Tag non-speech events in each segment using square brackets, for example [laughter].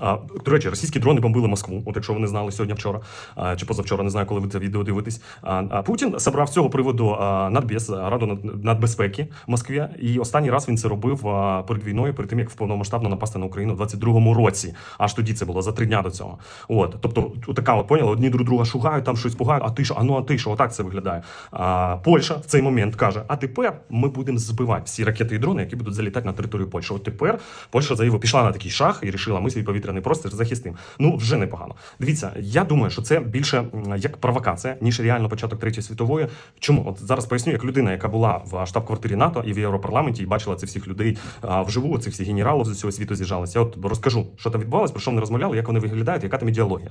А, до речі, російські дрони бомбили Москву. От якщо ви не знали сьогодні вчора а, чи позавчора, не знаю, коли ви це відео дивитесь. А, а Путін собрав цього приводу а, Нацбез, а, Раду над- нацбезпеки в Москві. І останній раз він це робив а, перед війною, перед тим як повномасштабно напасти на Україну в 22-му році. Аж тоді це було за три дня до цього. От, тобто, така от поняли, одні друг друга шугають, там щось пугають. А ти що? А ну а ти що? Отак це виглядає. А, Польща в цей момент каже: а тепер ми будемо збивати всі ракети і дрони, які будуть залітати на територію Польщі. От тепер Польща заявила, пішла на такий шаг і вирішила, ми свій повітряний простір захистим. Ну вже непогано. Дивіться, я думаю, що це більше як провокація, ніж реально початок третьої світової. Чому? От зараз поясню, як людина, яка була в штаб-квартирі НАТО і в Європарламенті, і бачила цих всіх людей вживу, цих всіх генералів з усього світу з'їжджалися. Я от розкажу, що там відбувалось, про що вони розмовляли, як вони виглядають, яка там ідеологія.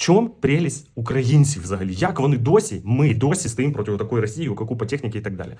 чому прелість українців взагалі? Як вони досі, ми досі стоїмо проти такої Росії, у купа техніки і так далі.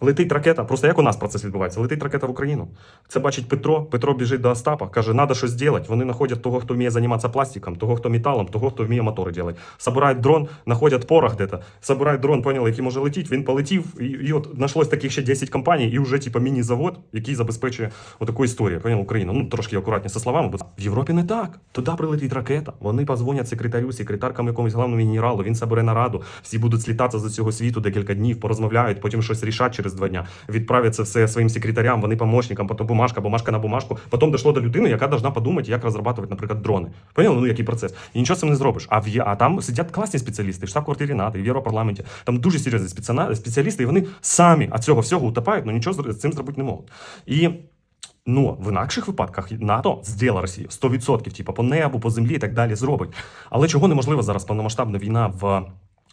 Летить ракета, просто як у нас процес відбувається? Летить ракета в Україну. Це бачить Петро. Петро біжить до Остапа, каже, треба щось зробити. Вони знаходять того, хто вміє займатися пластиком, того, хто металом, того, хто вміє мотори робити. Собирають дрон, знаходять порох де-то, собирають дрон, поняли, який може летіти, він полетів, і, і от знайшлось таких ще 10 компаній, і вже типу міні-завод, який забезпечує отаку історію. Поняв Україну. Ну трошки акуратні зі словами, бо в Європі не так. Туди прилетить ракета. Вони позвонять секретарю, секретаркам якомусь головному генералу. Він собере нараду. Всі будуть слітатися з цього світу декілька днів, порозмовляють, потім щось рішать через два дня. Відправлять це все своїм секретарям, вони помощникам, потім бумажка, бумажка на бумажку. Потім дійшло до людини, яка должна подумати, як розробляти, наприклад, дрони. Поняли? Ну який процес. І нічого цим не зробиш. А в а там сидять класні спеціалісти, в штаб-квартирі НАТО, і в Європарламенті. Там дуже серйозні спеціалісти, і вони самі від цього всього утопають, але нічого з з цим зробити не можуть. І Ну, в інакших випадках НАТО зділа Росію 100%, типу, по небу, по землі і так далі зробить. Але чого неможливо зараз повномасштабна війна в.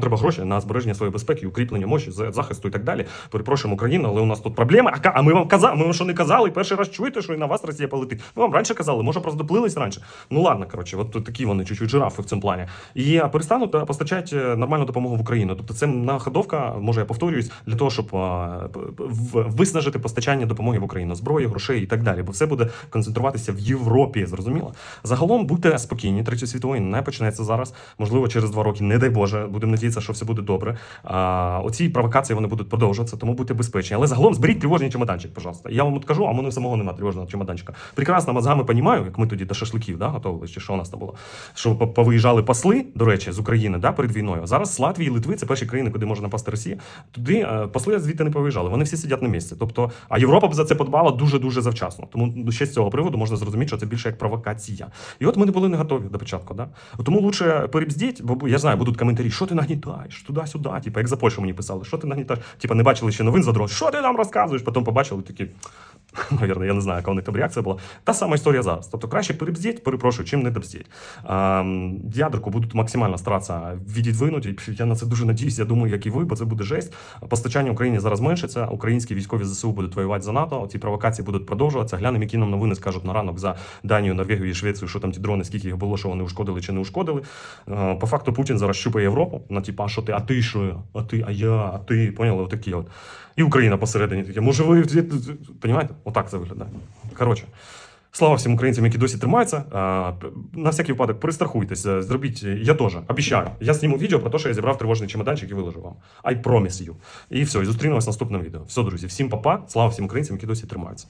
треба гроші на збереження своєї безпеки, укріплення мощі, захисту і так далі. Перепрошуємо Україну, але у нас тут проблеми. А, ми вам казали, ми вам що не казали, перший раз чуєте, що і на вас Росія полетить. Ми вам раніше казали, може просто доплились раніше. Ну ладно, коротше, от такі вони чуть-чуть жирафи в цьому плані. І перестануть постачати е, нормальну допомогу в Україну. Тобто це находовка, може я повторююсь, для того, щоб виснажити постачання допомоги в Україну, зброї, грошей і так далі. Бо все буде концентруватися в Європі. Зрозуміло. Загалом будьте спокійні. Третя світової не почнеться зараз. Можливо, через два роки, не дай Боже, будемо надіятися, що все буде добре. А, оці провокації вони будуть продовжуватися, тому будьте безпечні. Але загалом зберіть тривожний чемоданчик, пожалуйста. Я вам от кажу, а мене самого немає тривожного чемоданчика. Прекрасно мозгами понімаю, як ми тоді до шашликів да, готували, чи що у нас там було. Що повиїжджали посли, до речі, з України да, перед війною. Зараз з Латвії, Литви це перші країни, куди може напасти Росія. Туди е, посли звідти не повиїжджали. Вони всі сидять на місці. Тобто, а Європа б за це подбала дуже дуже завчасно. Тому ще з цього приводу можна зрозуміти, що це більше як провокація. І от ми не були не готові до початку. Да? Тому лучше перебздіть, бо я знаю, будуть коментарі, що ти нагнітаєш туди-сюди. Типа, як за Польщу мені писали, що ти нагнітаєш? Типа не бачили ще новин за дрон, що ти нам розказуєш? Потім побачили такі. [laughs] Навірно, я не знаю, яка у них там реакція була. Та сама історія зараз. Тобто краще перебздіть, перепрошую, чим не добздіть. Ем, ядерку будуть максимально старатися відідвинути. Я на це дуже надіюсь. Я думаю, як і ви, бо це буде жесть. Постачання Україні зараз меншиться. Українські військові ЗСУ будуть воювати за НАТО. Ці провокації будуть продовжуватися. Глянемо, які нам новини скажуть на ранок за Данію, Норвегію і Швецію, що там ті дрони, скільки їх було, що вони ушкодили чи не ушкодили. Е, По факту Путін зараз щупає Європу. На типа, що ти, а ти що? А ти, а я, а ти. Поняли? Отакі от. І Україна посередині таке. Може, ви понімаєте? Отак це виглядає. Коротше. Слава всім українцям, які досі тримаються. На всякий випадок перестрахуйтесь, е, зробіть. е, Я теж обіцяю. Я зніму відео про те, що я зібрав тривожний чемоданчик і виложу вам. I promise you. І все, і зустрінемось в наступному відео. Все, друзі, всім папа. Слава всім українцям, які досі тримаються.